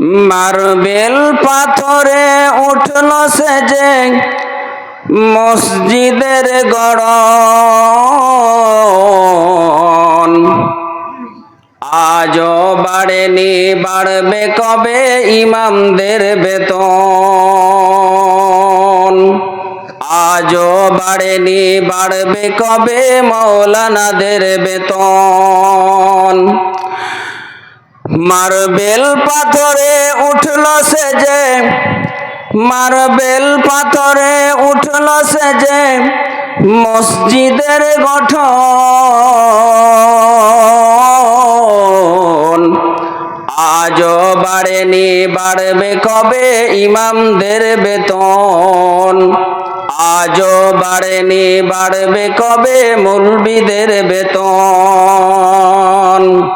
Marble পাথরে উঠল সে মসজিদের গড় আজও বাড়েনি, বাড়বে কবে ইমামদের বেতন? আজও বাড়েনি, বাড়বে কবে মৌলানাদের বেতন? মার্বেল পাথরে উঠল সে যে, মার্বেল পাথরে উঠল সে যে, মসজিদের গঠন। আজও বাড়েনি, বাড়বে কবে ইমামদের বেতন? আজও বাড়েনি, বাড়বে কবে মুলবিদের বেতন?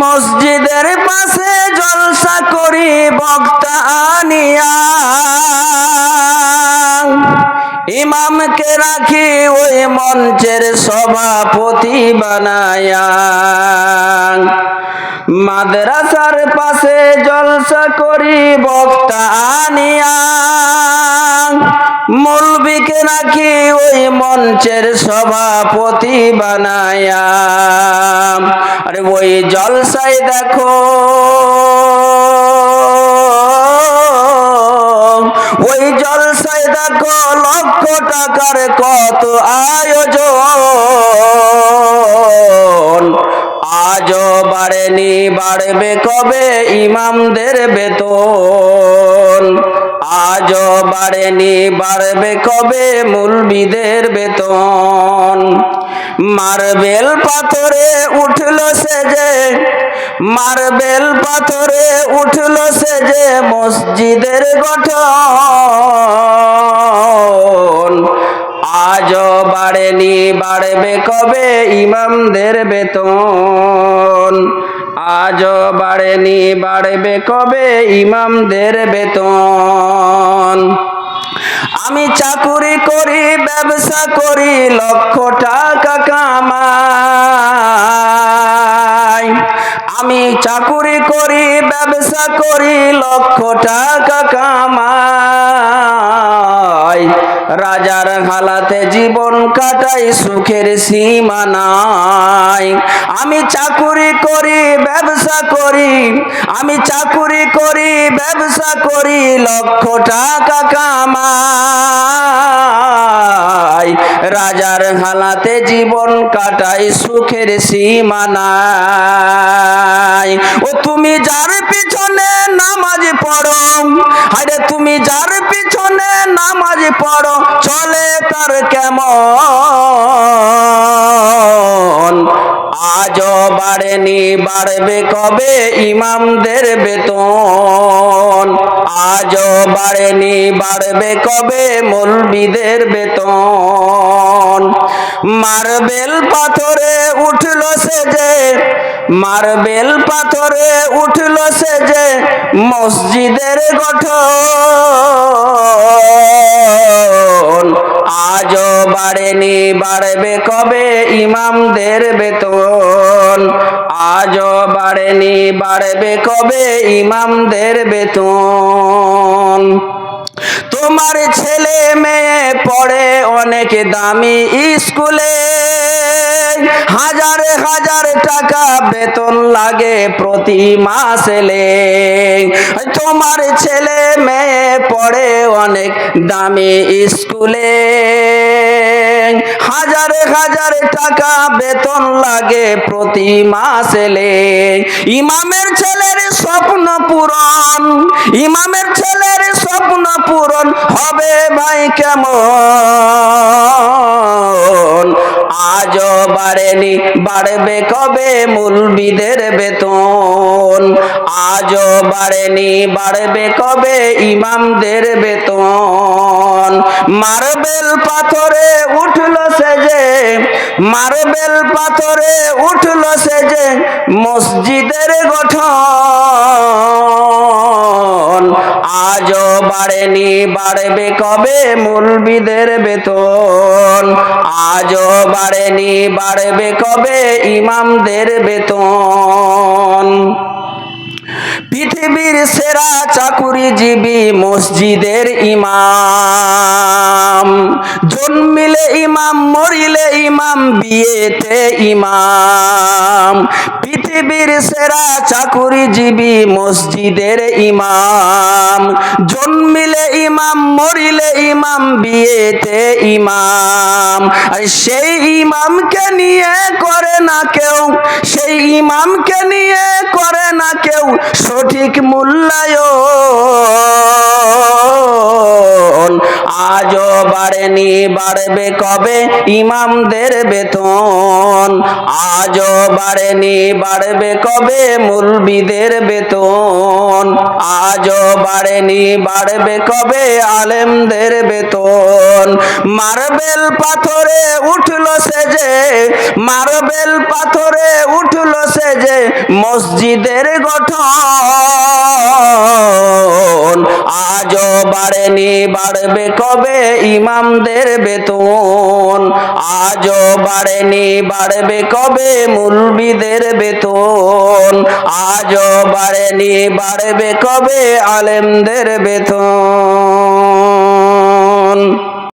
মসজিদের পাশে জলসা করি বক্তা ইমামকে রাখি ওই মঞ্চের সভাপতি বানায়া। মাদ্রাসার পাশে জলসা করি, বক্তা আনিয়া। মৌলবীকে রাখি ওই মঞ্চের সভাপতি বানায়া। আরে ওই জলসাই দেখো, ওই জলসাই দেখো লক্ষ টাকার কত আয়োজন। আজও বাড়েনি, বাড়বে কবে ইমামদের বেতন? আজও বাড়েনি, বাড়বে কবে মুলবিদের বেতন? মার্বেল পাথরে উঠল সে যে মার্বেল পাথরে উঠল সে যে মসজিদের গঠন। আজও বাড়েনি, বাড়বে কবে? ইমামদের বেতন। আজও বাড়েনি, বাড়বে কবে? ইমামদের বেতন। আমি চাকুরি করি, ব্যবসা করি, লক্ষ টাকা কামাই। আমি চাকুরি করি, ব্যবসা করি, লক্ষ টাকা কামাই। রাজার হালাতে জীবন কাটাই সুখের সীমা নাই। আমি চাকুরি করি, ব্যবসা করি, আমি চাকুরি করি, ব্যবসা করি, লক্ষ টাকা কামাই। রাজার হালাতে জীবন কাটাই সুখের সীমা নাই। ও তুমি যার পিছনে নামাজ পড়ো। আরে তুমি যার পিছনে নামাজ পড়ো, চলে তার কেমন? আজও বাড়েনি, বাড়বে কবে ইমামদের বেতন? আজও বাড়েনি, বাড়বে কবে মৌলবিদের বেতন? মার্বেল পাথরে উঠল সে যে মার্বেল পাথরে উঠল সে যে মসজিদের গঠন। আজও বাড়েনি, বাড়বে কবে ইমামদের বেতন? আজও বাড়েনি, বাড়বে কবে ইমামদের বেতন? তোমার ছেলে মেয়ে পড়ে অনেক দামি স্কুলে। হাজার হাজার টাকা বেতন লাগে প্রতি মাসেলে। তোমার ছেলে মেয়ে পড়ে অনেক দামি স্কুলে। হাজার হাজার টাকা বেতন লাগে প্রতি মাসেলে। ইমামের ছেলের স্বপ্ন পূরণ, ইমামের ছেলের স্বপ্ন পূরণ হবে ভাই কেমন? বাড়েনি বাড়বে কবে মুলবিদের বেতন? আজও বাড়েনি, বাড়বে কবে ইমামদের বেতন? মার্বেল পাথরে উঠল সে যে মার্বেল পাথরে উঠল সে যে মসজিদের গঠন। আজও বাড়েনি, বাড়বে কবে মুলবিদের বেতন? আজও বাড়েনি, বাড়বে কবে ইমামদের বেতন? পৃথিবীর সেরা চাকুরিজীবী মসজিদের ইমাম। জন্মিলে ইমাম, মরিলে ইমাম, বিয়েতে ইমাম। পৃথিবীর সেরা চাকুরিজীবী মসজিদের ইমাম। জন্মিলে ইমাম, মরিলে ইমাম, বিয়েতে ইমাম। আর সেই ইমামকে নিয়ে করে না কেউ, সেই ইমামকে নিয়ে করে না কেউ সঠিক মূল্যায়ন। আজও বাড়েনি বাড়বে কবে? ইমামদের বেতন। আজও বাড়েনি বাড়বে কবে? মুলবিদের বেতন। আজও বাড়েনি, বাড়বে কবে? আলেমদের বেতন। মার্বেল পাথরে উঠল সে যে মার্বেল পাথরে উঠল সে যে মসজিদের গঠন। আজও বাড়েনি, বাড়বে কবে? ইমামদের বেতন। আজও বাড়েনি, বাড়বে কবে? মুলবিদের বেতন। আজও বাড়েনি, বাড়বে কবে? আলেমদের বেতন।